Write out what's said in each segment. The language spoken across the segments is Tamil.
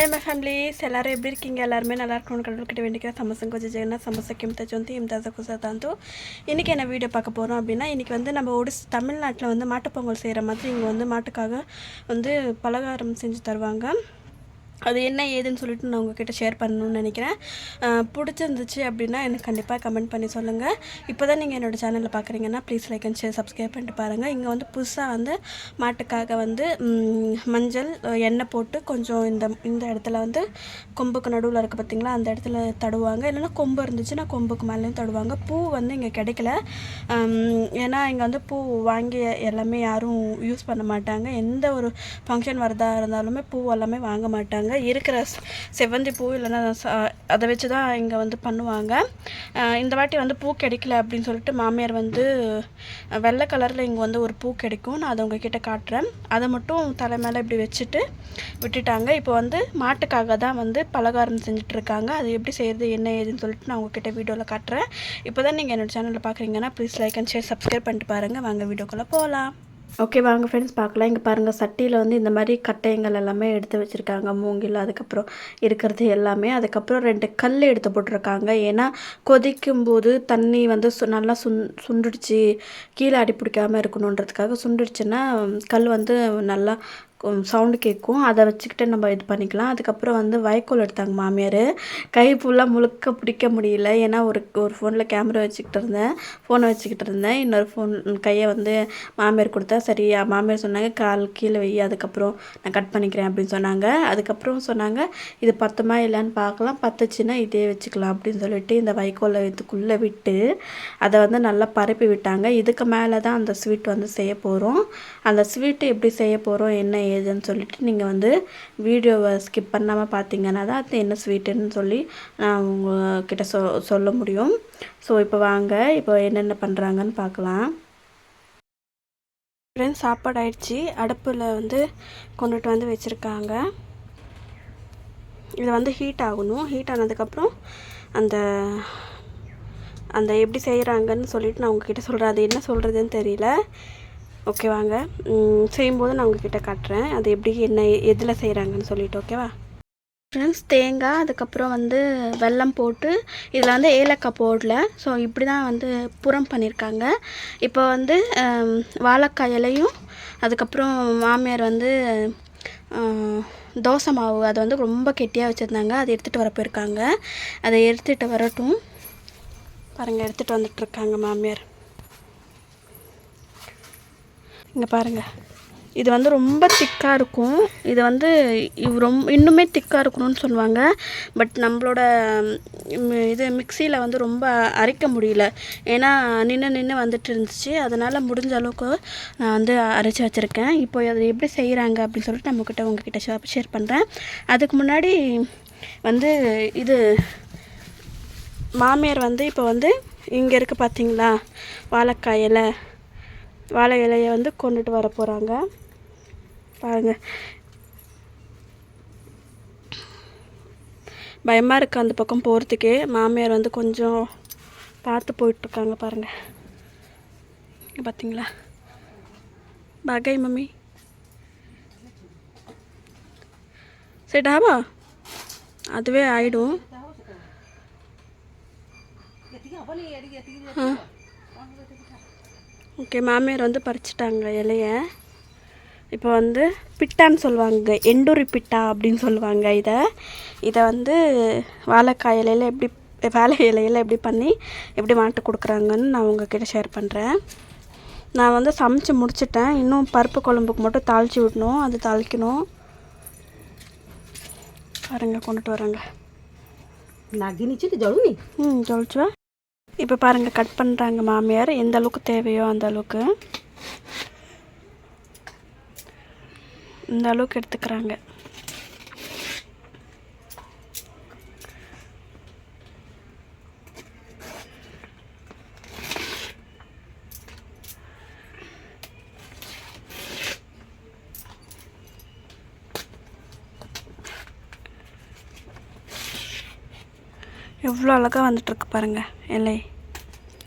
ஹாய் மை ஃபேமிலிஸ் எல்லாரும் எப்படி இருக்கீங்க? எல்லாருமே நல்லா இருக்கணும்னு கடவுள்கிட்ட வேண்டிக்கிற சமசம் கொஞ்சம் ஜெகன்னா சமசக்கியம் தச்சொந்தி இம்தாச குசதாந்தோ இன்றைக்கி என்ன வீடியோ பார்க்க போகிறோம் அப்படின்னா இன்றைக்கி வந்து நம்ம ஒடிஸ் தமிழ்நாட்டில் வந்து மாட்டுப்பொங்கல் செய்கிற மாதிரி இங்கே வந்து மாட்டுக்காக வந்து பலகாரம் செஞ்சு தருவாங்க. அது என்ன ஏதுன்னு சொல்லிட்டு நான் உங்ககிட்ட ஷேர் பண்ணணும்னு நினைக்கிறேன். பிடிச்சிருந்துச்சு அப்படின்னா எனக்கு கண்டிப்பாக கமெண்ட் பண்ணி சொல்லுங்கள் இப்போ தான் நீங்கள் என்னோடய சேனலில் பார்க்குறீங்கன்னா please like and share subscribe பண்ணிட்டு பாருங்கள் இங்கே வந்து புதுசாக வந்து மாட்டுக்காக வந்து மஞ்சள் எண்ணெய் போட்டு கொஞ்சம் இந்த இந்த இடத்துல வந்து கொம்புக்கு நடுவில் இருக்குது பார்த்தீங்களா அந்த இடத்துல தடுவாங்க. இல்லைன்னா கொம்பு இருந்துச்சுன்னா கொம்புக்கு மேலேயும் தடுவாங்க. பூ வந்து இங்கே கிடைக்கல. ஏன்னா இங்கே வந்து பூ வாங்கி எல்லாமே யாரும் யூஸ் பண்ண மாட்டாங்க. எந்த ஒரு ஃபங்க்ஷன் வரதாக இருந்தாலுமே பூ எல்லாமே வாங்க மாட்டாங்க. இருக்கிற செவ்வந்தி பூ இல்லைன்னா ச- அதை வச்சு தான் இங்கே வந்து பண்ணுவாங்க. இந்த வாட்டி வந்து பூ கிடைக்கல அப்படின்னு சொல்லிட்டு மாமியார் வந்து வெள்ளை கலரில் இங்கே வந்து ஒரு பூ கிடைக்கும். நான் அதை உங்ககிட்ட காட்டுறேன். அதை மட்டும் தலை மேலே இப்படி வச்சுட்டு விட்டுட்டாங்க. இப்போ வந்து மாட்டுக்காக தான் வந்து பலகாரம் செஞ்சிட்ருக்காங்க. அது எப்படி செய்கிறது என்ன ஏதுன்னு சொல்லிட்டு நான் உங்ககிட்ட வீடியோவில் காட்டுறேன். இப்போ தான் நீங்கள் என்னோடய சேனலில் பார்க்குறீங்கன்னா please like and share subscribe பண்ணிட்டு பாருங்கள் வாங்க வீடியோக்குள்ளே போகலாம் ஓகே வாங்க ஃப்ரெண்ட்ஸ் பார்க்கலாம். இங்கே பாருங்கள் சட்டியில் வந்து இந்த மாதிரி கட்டையங்கள் எல்லாமே எடுத்து வச்சுருக்காங்க. மூங்கில் அதுக்கப்புறம் இருக்கிறது எல்லாமே. அதுக்கப்புறம் ரெண்டு கல் எடுத்து போட்டிருக்காங்க. ஏன்னா கொதிக்கும் போது தண்ணி வந்து சு நல்லா சுண் சுண்டுடுச்சு. கீழே அடி பிடிக்காமல் இருக்கணுன்றதுக்காக சுண்டுடுச்சுன்னா கல் வந்து நல்லா சவுண்டு கேட்கும் அதை வச்சுக்கிட்டு நம்ம இது பண்ணிக்கலாம். அதுக்கப்புறம் வந்து வைக்கோல் எடுத்தாங்க மாமியார். கை ஃபுல்லாக முழுக்க பிடிக்க முடியல. ஏன்னா ஒரு ஒரு ஃபோனில் கேமரா வச்சுக்கிட்டு இருந்தேன். ஃபோனை வச்சுக்கிட்டு இருந்தேன். இன்னொரு ஃபோன் கையை வந்து மாமியார் கொடுத்தா சரி மாமியார் சொன்னாங்க கால் கீழே வை அதுக்கப்புறம் நான் கட் பண்ணிக்கிறேன் அப்படின்னு சொன்னாங்க. அதுக்கப்புறம் சொன்னாங்க இது பத்துமா இல்லைன்னு பார்க்கலாம். பத்துச்சுன்னா இதே வச்சுக்கலாம் அப்படின்னு சொல்லிட்டு இந்த வைக்கோலை இதுக்குள்ளே விட்டு அதை வந்து நல்லா பரப்பி விட்டாங்க. இதுக்கு மேலே தான் அந்த ஸ்வீட் வந்து செய்ய போகிறோம் அந்த ஸ்வீட்டு எப்படி செய்ய போகிறோம் என்ன ஏதுன்னு சொல்லிட்டு நீங்கள் வந்து வீடியோவை ஸ்கிப் பண்ணாமல் பார்த்தீங்கன்னா தான் அது என்ன ஸ்வீட்டுன்னு சொல்லி நான் உங்ககிட்ட சொ சொல்ல முடியும். ஸோ இப்போ வாங்க. இப்போ என்னென்ன பண்ணுறாங்கன்னு பார்க்கலாம் ஃப்ரெண்ட்ஸ் சாப்பாடு ஆயிடுச்சு அடுப்பில் வந்து கொண்டுட்டு வந்து வச்சுருக்காங்க. இது வந்து ஹீட் ஆகணும். ஹீட் ஆனதுக்கப்புறம் அந்த அந்த எப்படி செய்கிறாங்கன்னு சொல்லிட்டு நான் உங்ககிட்ட சொல்கிறேன் அது என்ன சொல்கிறதுன்னு தெரியல. ஓகே வாங்க. செய்யும்போது நான் உங்ககிட்ட காட்டுறேன். அது எப்படி என்ன எதில் செய்கிறாங்கன்னு சொல்லிட்டு ஓகேவா ஃப்ரெண்ட்ஸ் தேங்காய் அதுக்கப்புறம் வந்து வெல்லம் போட்டு இதில் வந்து ஏலக்காய் போடல. ஸோ இப்படி தான் வந்து புறம் பண்ணியிருக்காங்க இப்போ வந்து வாழைக்காய் இலையும் அதுக்கப்புறம் மாமியார் வந்து தோசை மாவு அதை வந்து ரொம்ப கெட்டியாக வச்சுருந்தாங்க. அதை எடுத்துகிட்டு வர போயிருக்காங்க. அதை எடுத்துகிட்டு வரட்டும். பாருங்கள் எடுத்துகிட்டு வந்துட்டுருக்காங்க மாமியார். இங்கே பாருங்கள் இது வந்து ரொம்ப திக்காக இருக்கும். இது வந்து இவ் ரொம்ப இன்னுமே திக்காக இருக்கணும்னு சொல்லுவாங்க. பட் நம்மளோட இது மிக்சியில் வந்து ரொம்ப அரைக்க முடியல. ஏன்னா நின்று நின்று வந்துட்டு இருந்துச்சு. அதனால் முடிஞ்ச அளவுக்கு நான் வந்து அரைச்சி வச்சுருக்கேன். இப்போ அதை எப்படி செய்கிறாங்க அப்படின்னு சொல்லிட்டு நம்மக்கிட்ட உங்ககிட்ட ஷேர் ஷேர் பண்ணுறேன் அதுக்கு முன்னாடி வந்து இது மாமியார் வந்து இப்போ வந்து இங்கே இருக்குது பார்த்தீங்களா வாழைக்காய் இலை. வாழை இலையை வந்து கொண்டுட்டு வர போகிறாங்க பாருங்கள் பயமாக இருக்குது அந்த பக்கம் போகிறதுக்கே மாமியார் வந்து கொஞ்சம் பார்த்து போயிட்டுருக்காங்க பாருங்கள் இங்க பார்த்தீங்களா பகை மம்மி சரி டாபா அதுவே ஆயிடும் ஆ ஓகே மாமியார் வந்து பறிச்சிட்டாங்க இலைய. இப்போ வந்து பிட்டான்னு சொல்லுவாங்க எண்டூரி பிட்டா அப்படின்னு சொல்லுவாங்க இதை. இதை வந்து வாழைக்காய் இலையில் எப்படி வாழை இலையில் எப்படி பண்ணி எப்படி மாட்டு கொடுக்குறாங்கன்னு நான் உங்ககிட்ட ஷேர் பண்ணுறேன் நான் வந்து சமைச்சு முடிச்சிட்டேன். இன்னும் பருப்பு குழம்புக்கு மட்டும் தாளித்து விடணும். அது தாளிக்கணும். பாருங்க கொண்டுட்டு வரேங்க. வராங்க হুম জল ছোঁয়া இப்போ பாருங்கள் கட் பண்ணுறாங்க மாமியார். எந்த அளவுக்கு தேவையோ அந்த அளவுக்கு. இந்த அளவுக்கு எடுத்துக்கிறாங்க. எவ்வளோ அழகாக வந்துட்டுருக்கு பாருங்க இலை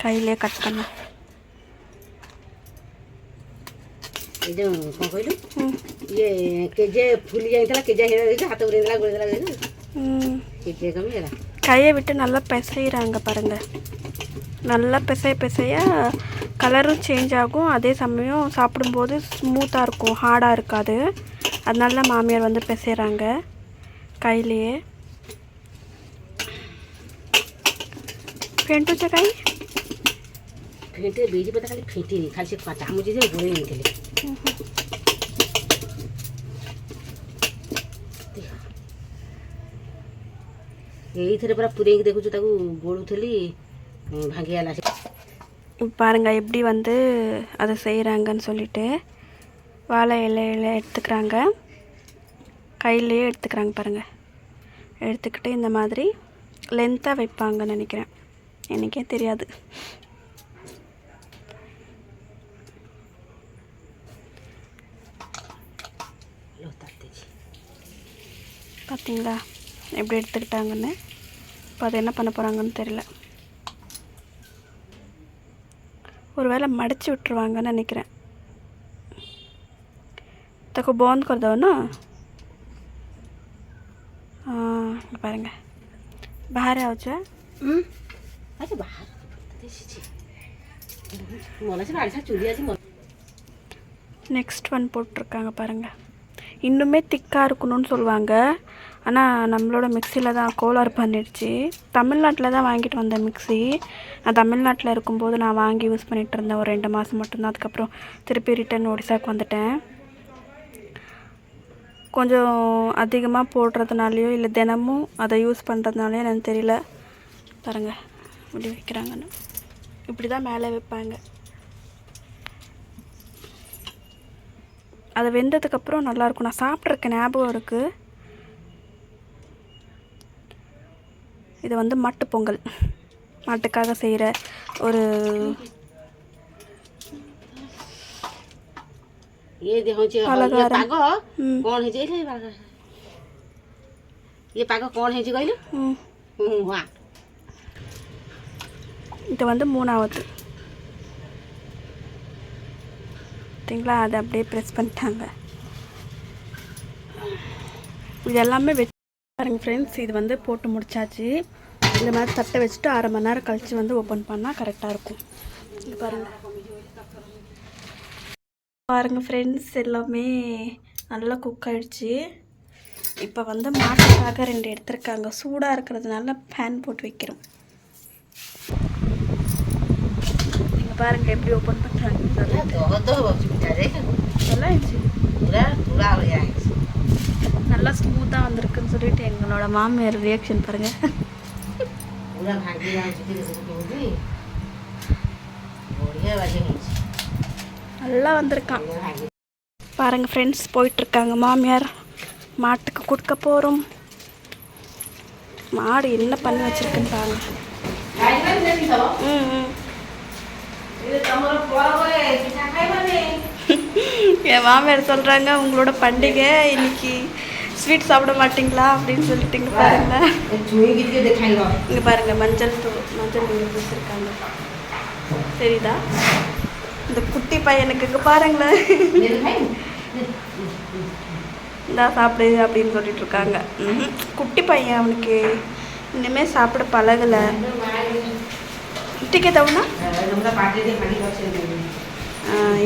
கையிலே கட் பண்ண ଏଇ ଯେଉଁ କ'ଣ କହିଲୁ ହୁଁ ଇଏ କେଜେ ଫୁଲି ଯାଇଥିଲା କେଜେ ହେଇଥିଲା ହାତ ଉଡ଼େଇଦେଲା ଗୋଳେଇଦେଲା କହିଲୁ ம் କେଜେ କମିଗଲା கையை விட்டு நல்லா பிசைகிறாங்க பாருங்க நல்லா பிசைய பிசைய கலரும் சேஞ்ச் ஆகும் அதே சமயம் சாப்பிடும்போது ஸ்மூத்தாக இருக்கும் ஹார்டாக இருக்காது அதனால மாமியார் வந்து பிசைகிறாங்க கையிலேயே ফেন্টো যে কাই ফেটে বেজি পাতা খালি ফেটে নি খালি সে পাতা আমি যে বলে নিতে এইথরে পুরা পুরাইকি দেখুছ তাকে গোড়ুলি ভাঙিয়ালা பாருங்க எப்படி வந்து அதை செய்கிறாங்கன்னு சொல்லிட்டு வாழை இலையில் எடுத்துக்கிறாங்க. கையிலையே எடுத்துக்கிறாங்க பாருங்கள் எடுத்துக்கிட்டு இந்த மாதிரி லென்த்தாக வைப்பாங்கன்னு நினைக்கிறேன். எனக்கே தெரியாது. பார்த்தீங்களா எப்படி எடுத்துக்கிட்டாங்கன்னு? இப்போ அதை என்ன பண்ண போகிறாங்கன்னு தெரியல. ஒருவேளை மடிச்சு விட்டுருவாங்கன்னு நினைக்கிறேன். తకు బాగుంది కొడదావునా பாருங்க. பாரு ஆச்சா ம்? আচ্ছা বাহার এসেছি நெக்ஸ்ட் ஒன் போட்டிருக்காங்க பாருங்கள் இன்னுமே திக்காக இருக்கணும்னு சொல்லுவாங்க. ஆனால் நம்மளோட மிக்சியில் தான் கோளாறு பண்ணிடுச்சு. தமிழ்நாட்டில் தான் வாங்கிட்டு வந்தேன் மிக்சி. நான் தமிழ்நாட்டில் இருக்கும்போது நான் வாங்கி யூஸ் பண்ணிகிட்டு இருந்தேன். ஒரு ரெண்டு மாதம் மட்டும்தான். அதுக்கப்புறம் திருப்பி ரிட்டர்ன் ஒடிசாவுக்கு வந்துட்டேன். கொஞ்சம் அதிகமாக போடுறதுனாலையோ இல்லை தினமும் அதை யூஸ் பண்ணுறதுனாலையோ எனக்கு தெரியல. பாருங்கள் இப்படி வைக்கிறாங்கன்னு இப்படி தான் மேலே வைப்பாங்க அது வெந்ததுக்கப்புறம் நல்லாயிருக்கும் நான் சாப்பிட்ருக்கேன் ஞாபகம் இருக்குது இது வந்து மாட்டு பொங்கல் மாட்டுக்காக செய்கிற ஒரு ଇଏ ଦେ- ହଉଛି ଇଏ ଅଲଗାର। ପାଗ ம், କ'ଣ ହେଇଛି ଏଇଠି ପାଗ ଇଏ ପାଗ କ'ଣ ହେଇଛି କହିଲୁ ம். ହୁଁ ହଁ இது வந்து மூணாவது. பார்த்தீங்களா அதை அப்படியே ப்ரெஸ் பண்ணிட்டாங்க. இது எல்லாமே வச்சு பாருங்க ஃப்ரெண்ட்ஸ் இது வந்து போட்டு முடிச்சாச்சு. இந்த மாதிரி தட்டை வச்சுட்டு அரை மணி நேரம் கழித்து வந்து ஓப்பன் பண்ணால் கரெக்டாக இருக்கும். இது பாருங்கள் ஃப்ரெண்ட்ஸ் எல்லாமே நல்லா குக் ஆகிடுச்சு இப்போ வந்து மாட்டுக்காக ரெண்டு எடுத்திருக்காங்க. சூடாக இருக்கிறதுனால ஃபேன் போட்டு வைக்கிறோம். இங்கே பாருங்க எப்படி ஓப்பன் பண்ணுறாங்க நல்லா ஸ்மூத்தாக வந்திருக்குன்னு சொல்லிட்டு எங்களோட மாமியார் ரியாக்ஷன் பாருங்க. நல்லா வந்திருக்கான். பாருங்கள் ஃப்ரெண்ட்ஸ் போயிட்டுருக்காங்க மாமியார். மாட்டுக்கு கொடுக்க போகிறோம் மாடு என்ன பண்ணி வச்சிருக்குன்னு பாருங்கள் என் மாமியார் சொல்கிறாங்க உங்களோட பண்டிகை இன்னைக்கு ஸ்வீட் சாப்பிட மாட்டிங்களா அப்படின்னு சொல்லிட்டு இங்கே பாருங்க. இங்கே பாருங்க மஞ்சள் தூள் மஞ்சள் தூள் வச்சுருக்காங்க தெரியுதா? இந்த குட்டி பையனுக்கு இங்கே பாருங்களேன். இந்தா சாப்பிடு அப்படின்னு சொல்லிட்டு இருக்காங்க. குட்டி பையன் அவனுக்கு இனிமேல் சாப்பிட பழகலை. குட்டிக்கு தவணா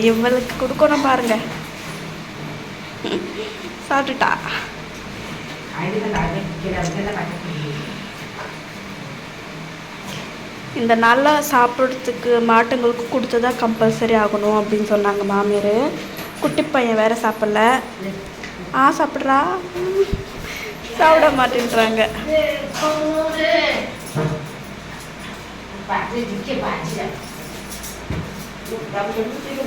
இவளுக்கு கொடுக்கணும் பாருங்க. சாப்பிட்டுட்டா? இந்த நல்லா சாப்பிட்றதுக்கு மாட்டுங்களுக்கு கொடுத்து தான் கம்பல்சரி ஆகணும் அப்படின்னு சொன்னாங்க மாமியார். குட்டி பையன் வேறு சாப்பிடல. ஆ சாப்பிட்றா? சாப்பிட மாட்டேன்றாங்க. 把这你给管起来。咱们就是这个。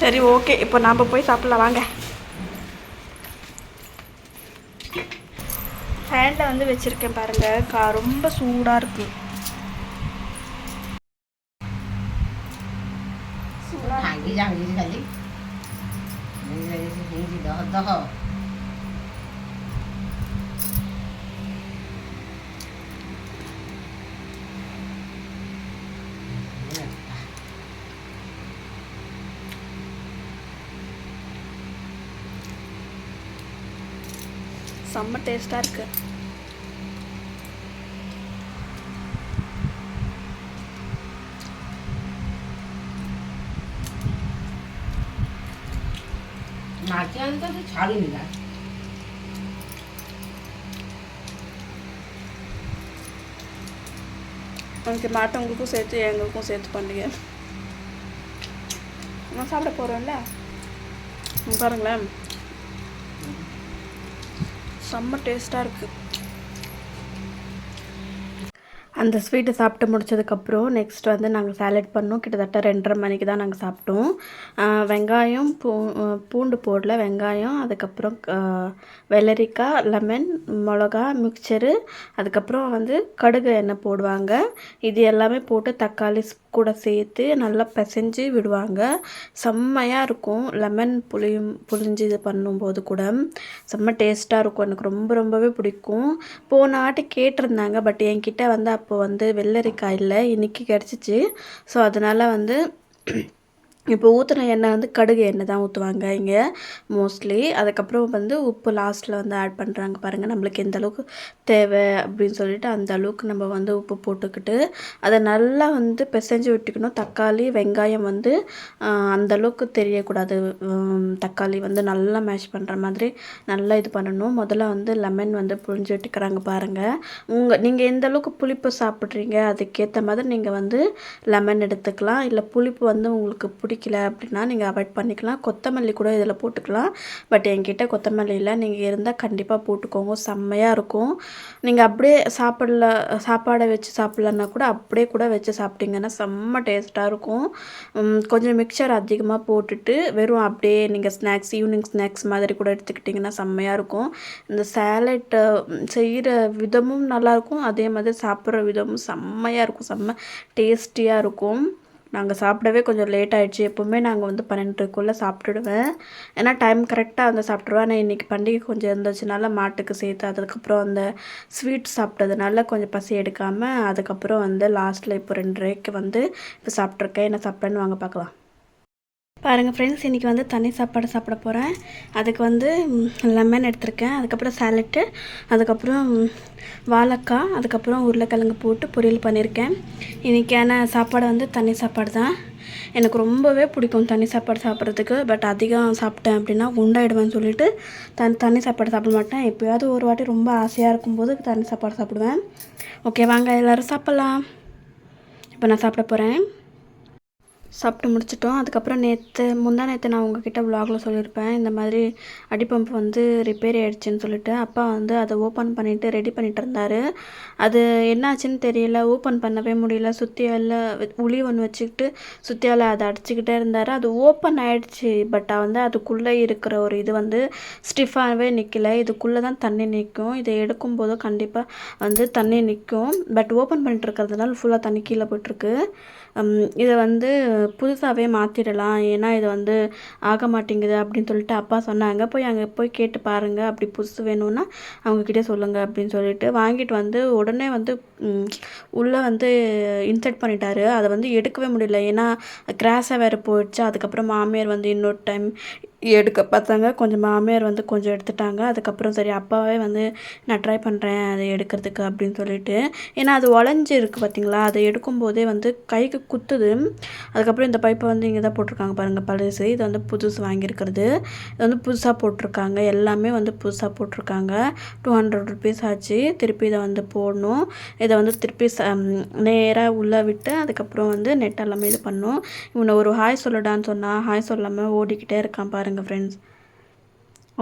சரி ஓகே இப்போ நாம் போய் சாப்பிட்லாம். வாங்க. ஃபேனில் வந்து வச்சுருக்கேன் பாருங்கள் கா ரொம்ப சூடாக இருக்கு. சூடாக الذهب செம்ம டேஸ்ட்டாக இருக்குது মাছে আনতে তো ছাড়িনি না எனக்கு மாட்டவங்களுக்கும் சேர்த்து எங்களுக்கும் சேர்த்து பண்ணுங்க நான் சாப்பிட போகிறோம்ல பாருங்களேன் செம்ம டேஸ்ட்டாக இருக்குது அந்த ஸ்வீட்டை சாப்பிட்டு முடிச்சதுக்கப்புறம் நெக்ஸ்ட் வந்து நாங்கள் சேலட் பண்ணோம். கிட்டத்தட்ட ரெண்டரை மணிக்கு தான் நாங்கள் சாப்பிட்டோம். வெங்காயம் பூ பூண்டு போடல. வெங்காயம் அதுக்கப்புறம் வெள்ளரிக்காய் லெமன் மிளகா மிக்சரு அதுக்கப்புறம் வந்து கடுகு எண்ணெய் போடுவாங்க. இது எல்லாமே போட்டு தக்காளி கூட சேர்த்து நல்லா பிசைஞ்சு விடுவாங்க. செம்மையாக இருக்கும். லெமன் புளியும் புளிஞ்சு இது பண்ணும்போது கூட. செம்ம டேஸ்ட்டாக இருக்கும். எனக்கு ரொம்ப ரொம்பவே பிடிக்கும். போன ஆட்டி கேட்டிருந்தாங்க. பட் என்கிட்ட வந்து அப்போ வந்து வெள்ளரிக்காய் இல்லை. இன்னைக்கு கிடச்சிச்சு. ஸோ அதனால் வந்து இப்போ ஊற்றின எண்ணெய் வந்து கடுகு எண்ணெய் தான் ஊற்றுவாங்க இங்கே மோஸ்ட்லி அதுக்கப்புறம் வந்து உப்பு லாஸ்ட்டில் வந்து ஆட் பண்ணுறாங்க பாருங்கள் நம்மளுக்கு எந்த அளவுக்கு தேவை அப்படின்னு சொல்லிட்டு அந்த அளவுக்கு நம்ம வந்து உப்பு போட்டுக்கிட்டு அதை நல்லா வந்து பிசைஞ்சு விட்டுக்கணும். தக்காளி வெங்காயம் வந்து அந்த அளவுக்கு தெரியக்கூடாது. தக்காளி வந்து நல்லா மேஷ் பண்ணுற மாதிரி நல்லா இது பண்ணணும். முதல்ல வந்து லெமன் வந்து புழிஞ்சு விட்டுக்கிறாங்க பாருங்கள் உங்கள் நீங்கள் எந்த அளவுக்கு புளிப்பு சாப்பிட்றீங்க அதுக்கேற்ற மாதிரி நீங்கள் வந்து லெமன் எடுத்துக்கலாம். இல்லை புளிப்பு வந்து உங்களுக்கு பிடி பிடிக்கல அப்படின்னா நீங்கள் அவாய்ட் பண்ணிக்கலாம். கொத்தமல்லி கூட இதில் போட்டுக்கலாம். பட் என்கிட்ட கொத்தமல்லி இல்லை. நீங்கள் இருந்தால் கண்டிப்பாக போட்டுக்கோங்க. செம்மையாக இருக்கும். நீங்கள் அப்படியே சாப்பிடல சாப்பாடை வச்சு சாப்பிட்லன்னா கூட அப்படியே கூட வச்சு சாப்பிட்டீங்கன்னா செம்ம டேஸ்ட்டாக இருக்கும். கொஞ்சம் மிக்சர் அதிகமாக போட்டுட்டு வெறும் அப்படியே நீங்கள் ஸ்நாக்ஸ் ஈவினிங் ஸ்நாக்ஸ் மாதிரி கூட எடுத்துக்கிட்டிங்கன்னா செம்மையாக இருக்கும். இந்த சேலட் செய்கிற விதமும் நல்லாயிருக்கும் அதே மாதிரி சாப்பிட்ற விதமும் செம்மையாக இருக்கும். செம்ம டேஸ்டியாக இருக்கும். நாங்கள் சாப்பிடவே கொஞ்சம் லேட் ஆகிடுச்சு எப்போவுமே நாங்கள் வந்து பன்னெண்டுக்குள்ளே சாப்பிட்டுடுவேன். ஏன்னா டைம் கரெக்டாக வந்து சாப்பிட்ருவேன் ஆனால் இன்றைக்கி பண்டிகை கொஞ்சம் இருந்துச்சுனால மாட்டுக்கு சேர்த்து அதுக்கப்புறம் அந்த ஸ்வீட் சாப்பிட்டதுனால கொஞ்சம் பசி எடுக்காமல் அதுக்கப்புறம் வந்து லாஸ்ட்டில் இப்போ ரெண்டரைக்கு வந்து இப்போ சாப்பிட்ருக்கேன் என்ன சாப்பிட்டேன்னு வாங்க பார்க்கலாம். பாருங்கள் ஃப்ரெண்ட்ஸ் இன்றைக்கி வந்து தண்ணி சாப்பாடு சாப்பிட போகிறேன் அதுக்கு வந்து லெமன் எடுத்திருக்கேன். அதுக்கப்புறம் சேலட்டு அதுக்கப்புறம் வாழைக்காய் அதுக்கப்புறம் உருளைக்கிழங்கு போட்டு பொரியல் பண்ணியிருக்கேன் இன்றைக்கான சாப்பாடு வந்து தண்ணி சாப்பாடு தான். எனக்கு ரொம்பவே பிடிக்கும் தண்ணி சாப்பாடு சாப்பிட்றதுக்கு. பட் அதிகம் சாப்பிட்டேன் அப்படின்னா உண்டாயிடுவேன்னு சொல்லிட்டு தன் தண்ணி சாப்பாடு சாப்பிட மாட்டேன். எப்போயாவது ஒரு வாட்டி ரொம்ப ஆசையாக இருக்கும்போது தண்ணி சாப்பாடு சாப்பிடுவேன். ஓகே வாங்க எல்லோரும் சாப்பிட்லாம். இப்போ நான் சாப்பிட போகிறேன் சாப்பிட்டு முடிச்சிட்டோம். அதுக்கப்புறம் நேற்று முந்தா நேற்று நான் உங்ககிட்ட விலாகில் சொல்லியிருப்பேன். இந்த மாதிரி அடிப்பம்ப் வந்து ரிப்பேர் ஆகிடுச்சின்னு சொல்லிட்டு அப்பா வந்து அதை ஓப்பன் பண்ணிவிட்டு ரெடி பண்ணிட்டு இருந்தார். அது என்னாச்சுன்னு தெரியல. ஓப்பன் பண்ணவே முடியல. சுத்தியால் உளி ஒன்று வச்சுக்கிட்டு சுத்தியால் அதை அடிச்சுக்கிட்டே இருந்தார். அது ஓப்பன் ஆகிடுச்சு பட் வந்து அதுக்குள்ளே இருக்கிற ஒரு இது வந்து ஸ்டிஃபாகவே நிற்கல இதுக்குள்ளே தான் தண்ணி நிற்கும். இதை எடுக்கும்போது கண்டிப்பாக வந்து தண்ணி நிற்கும். பட் ஓப்பன் பண்ணிட்டு இருக்கிறதுனால ஃபுல்லாக தண்ணி கீழே போயிட்டுருக்கு இதை வந்து புதுசாகவே மாற்றிடலாம் ஏன்னா இது வந்து ஆக மாட்டேங்குது அப்படின்னு சொல்லிட்டு அப்பா சொன்னாங்க. போய் அங்கே போய் கேட்டு பாருங்கள் அப்படி புதுசு வேணும்னா அவங்கக்கிட்டே சொல்லுங்கள் அப்படின்னு சொல்லிட்டு வாங்கிட்டு வந்து உடனே வந்து உள்ளே வந்து இன்சர்ட் பண்ணிட்டாரு. அதை வந்து எடுக்கவே முடியல. ஏன்னா கிராஸாக வேறு போயிடுச்சு. அதுக்கப்புறம் மாமியார் வந்து இன்னொரு டைம் எடுக்க பார்த்தாங்க கொஞ்சம் மாமியார் வந்து கொஞ்சம் எடுத்துட்டாங்க. அதுக்கப்புறம் சரி அப்பாவே வந்து நான் ட்ரை பண்ணுறேன் அதை எடுக்கிறதுக்கு அப்படின்னு சொல்லிட்டு. ஏன்னா அது உடஞ்சி இருக்குது பார்த்தீங்களா அதை எடுக்கும்போதே வந்து கைக்கு குத்துது. அதுக்கப்புறம் இந்த பைப்பை வந்து இங்கே தான் போட்டிருக்காங்க பாருங்கள் பழசு. இது வந்து புதுசு வாங்கியிருக்கிறது. இது வந்து புதுசாக போட்டிருக்காங்க. எல்லாமே வந்து புதுசாக போட்டிருக்காங்க. டூ ஹண்ட்ரட் ருபீஸ் ஆச்சு. திருப்பி இதை வந்து போடணும். இதை வந்து திருப்பி ச நேராக உள்ளே விட்டு அதுக்கப்புறம் வந்து நெட் எல்லாமே இது பண்ணோம். இவனை ஒரு ஹாய் சொல்லடான்னு சொன்னால் ஹாய் சொல்லாமல் ஓடிக்கிட்டே இருக்கான் பாருங்கள் ஃப்ரெண்ட்ஸ்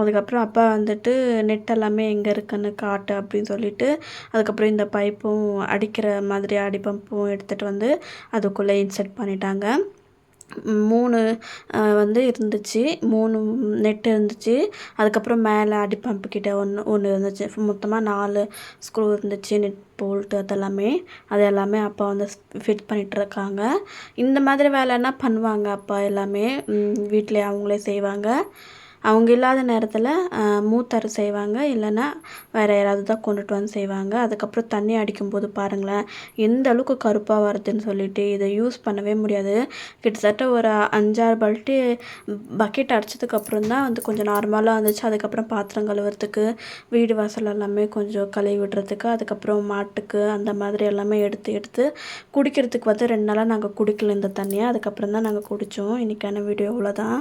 அதுக்கப்புறம் அப்பா வந்துட்டு நெட் எல்லாமே எங்கே இருக்குன்னு காட்டு அப்படின்னு சொல்லிட்டு அதுக்கப்புறம் இந்த பைப்பும் அடிக்கிற மாதிரி அடிப்பம்பும் எடுத்துகிட்டு வந்து அதுக்குள்ளே இன்செர்ட் பண்ணிட்டாங்க. மூணு வந்து இருந்துச்சு. மூணு நெட் இருந்துச்சு. அதுக்கப்புறம் மேலே அடி பம்பு கிட்ட ஒன்று ஒன்று இருந்துச்சு. மொத்தமாக நாலு ஸ்க்ரூ இருந்துச்சு நெட் போல்ட்டு அதெல்லாமே. அது எல்லாமே அப்பா வந்து ஃபிட் பண்ணிகிட்ருக்காங்க இருக்காங்க. இந்த மாதிரி வேலைன்னா பண்ணுவாங்க அப்பா எல்லாமே. வீட்டிலே அவங்களே செய்வாங்க. அவங்க இல்லாத நேரத்தில் மூத்தார் செய்வாங்க. இல்லைன்னா வேறு யாராவது தான் கொண்டுட்டு வந்து செய்வாங்க. அதுக்கப்புறம் தண்ணி அடிக்கும்போது பாருங்களேன் எந்த அளவுக்கு கருப்பாக வருதுன்னு சொல்லிட்டு இதை யூஸ் பண்ணவே முடியாது. கிட்டத்தட்ட ஒரு அஞ்சாறு பல்ட்டி பக்கெட் அடிச்சதுக்கப்புறம் தான் வந்து கொஞ்சம் நார்மலாக வந்துச்சு அதுக்கப்புறம் பாத்திரம் கழுவுறதுக்கு வீடு வாசல் எல்லாமே கொஞ்சம் கழுவி விடுறதுக்கு அதுக்கப்புறம் மாட்டுக்கு அந்த மாதிரி எல்லாமே எடுத்து எடுத்து குடிக்கிறதுக்கு வந்து ரெண்டு நாளாக நாங்கள் குடிக்கல இந்த தண்ணியை. அதுக்கப்புறம் தான் நாங்கள் குடித்தோம் இன்றைக்கான வீடியோ இவ்வளோதான்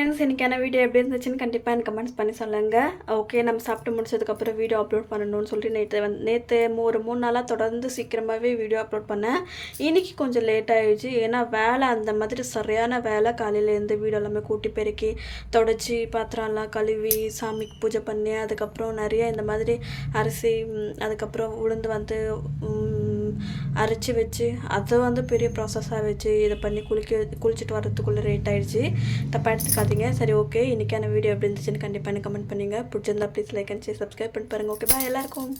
ஃப்ரெண்ட்ஸ் இன்றைக்கான வீடியோ எப்படி இருந்துச்சுன்னு கண்டிப்பாக எனக்கு கமெண்ட்ஸ் பண்ணி சொல்லுங்கள் ஓகே நம்ம சாப்பிட்டு முடிச்சதுக்கப்புறம் வீடியோ அப்லோட் பண்ணணும்னு சொல்லிட்டு நேற்று வந்து நேற்று ஒரு மூணு நாளாக தொடர்ந்து சீக்கிரமாகவே வீடியோ அப்லோட் பண்ணேன். இன்றைக்கி கொஞ்சம் லேட் ஆகிடுச்சு ஏன்னா வேலை அந்த மாதிரி சரியான வேலை. காலையிலேருந்து வீடு எல்லாமே கூட்டி பெருக்கி தொடச்சி பாத்திரம்லாம் கழுவி சாமிக்கு பூஜை பண்ணி அதுக்கப்புறம் நிறைய இந்த மாதிரி அரிசி அதுக்கப்புறம் உளுந்து வந்து அரைச்சி வச்சு அதை வந்து பெரிய ப்ராசஸாக வச்சு இதை பண்ணி குளிக்க குளிச்சுட்டு வரதுக்குள்ளே ரேட் ஆகிடுச்சு தப்பாக எடுத்துக்காதீங்க. சரி ஓகே இன்றைக்கான வீடியோ எப்படி இருந்துச்சுன்னு கண்டிப்பாக எனக்கு கமெண்ட் பண்ணுங்கள் பிடிச்சிருந்தா please like and share subscribe பண்ணி பாருங்கள் ஓகே பாய் எல்லாருக்கும்.